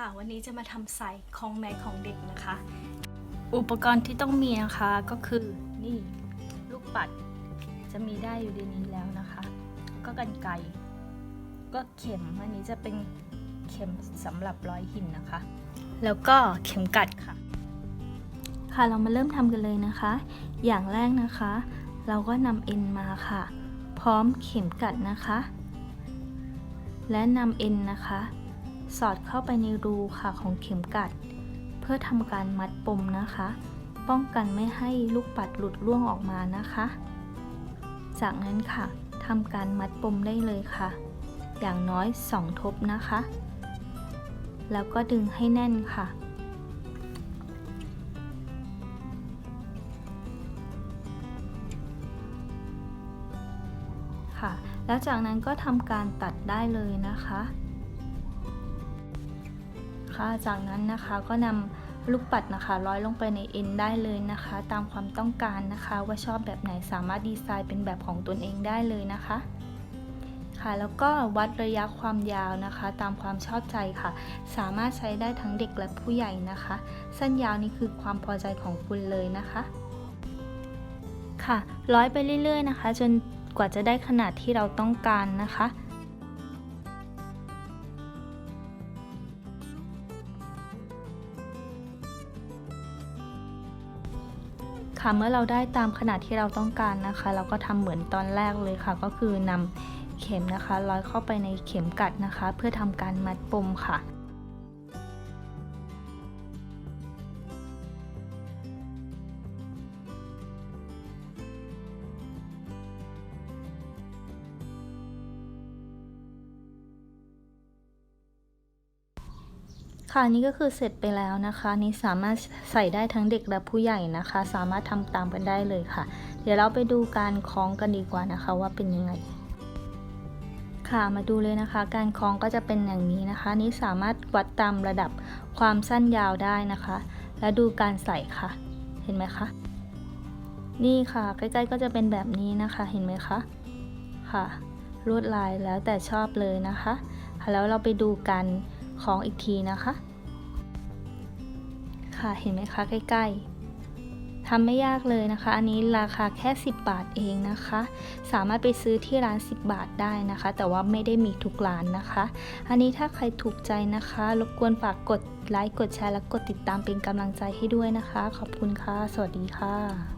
ค่ะ วันนี้จะมาทำใส่ของแม่ของเด็กนะคะ อุปกรณ์ที่ต้องมีนะคะก็คือนี่ลูกปัดจะมีได้อยู่ในนี้แล้วนะคะ ก็กันไกก็เข็มอันนี้จะเป็นเข็มสำหรับร้อยหินนะคะ แล้วก็เข็มกัดค่ะ ค่ะเรามาเริ่มทำกันเลยนะคะ อย่างแรกนะคะ เราก็นำเอ็นมาค่ะ พร้อมเข็มกัดนะคะ และนำเอ็นนะคะ สอดเข้าไปในรูค่ะของเข็มกัด เพื่อทำการมัดปมนะคะ ป้องกันไม่ให้ลูกปัดหลุดร่วงออกมานะคะ จากนั้นค่ะทำการมัดปมได้เลยค่ะ อย่างน้อย 2 ทบนะคะ แล้วก็ดึงให้แน่นค่ะค่ะ แล้วจากนั้นก็ทำการตัดได้เลยนะคะ ค่ะ จากนั้นนะคะก็นำลูกปัดนะคะร้อยลงไปในเอ็นได้เลยนะคะ ตามความต้องการนะคะ ว่าชอบแบบไหนสามารถดีไซน์เป็นแบบของตนเองได้เลยนะคะค่ะแล้วก็วัดระยะความยาวนะคะ ตามความชอบใจค่ะ สามารถใช้ได้ทั้งเด็กและผู้ใหญ่นะคะ สั้นยาวนี่คือความพอใจของคุณเลยนะคะค่ะร้อยไปเรื่อยๆนะคะ จนกว่าจะได้ขนาดที่เราต้องการนะคะ ค่ะ เมื่อเราได้ตามขนาดที่เราต้องการนะคะ เราก็ทำเหมือนตอนแรกเลยค่ะ ก็คือนำเข็มนะคะร้อยเข้าไปในเข็มกัดนะคะ เพื่อทำการมัดปมค่ะ ค่ะนี่ก็คือเสร็จไปแล้วนะคะนี่สามารถใส่ได้ทั้งเด็กและผู้ใหญ่นะคะ สามารถทำตามกันได้เลยค่ะ เดี๋ยวเราไปดูการคล้องกันดีกว่านะคะว่าเป็นยังไงค่ะมาดูเลยนะคะ การคล้องก็จะเป็นอย่างนี้นะคะ นี่สามารถวัดตามระดับความสั้นยาวได้นะคะ และดูการใส่ค่ะ เห็นไหมคะนี่ค่ะ ใกล้ๆก็จะเป็นแบบนี้นะคะ เห็นไหมคะค่ะลวดลายแล้วแต่ชอบเลยนะคะค่ะแล้วเราไปดูกัน ของอีกทีนะคะ ค่ะเห็นไหมคะใกล้ ๆทำไม่ยากเลยนะคะ อันนี้ราคาแค่ 10 บาทเองนะคะ สามารถไปซื้อที่ร้าน 10 บาทได้นะคะ แต่ว่าไม่ได้มีทุกร้านนะคะ อันนี้ถ้าใครถูกใจนะคะ รบกวนฝากกดไลค์กดแชร์และกดติดตามเป็นกำลังใจให้ด้วยนะคะ ขอบคุณค่ะ สวัสดีค่ะ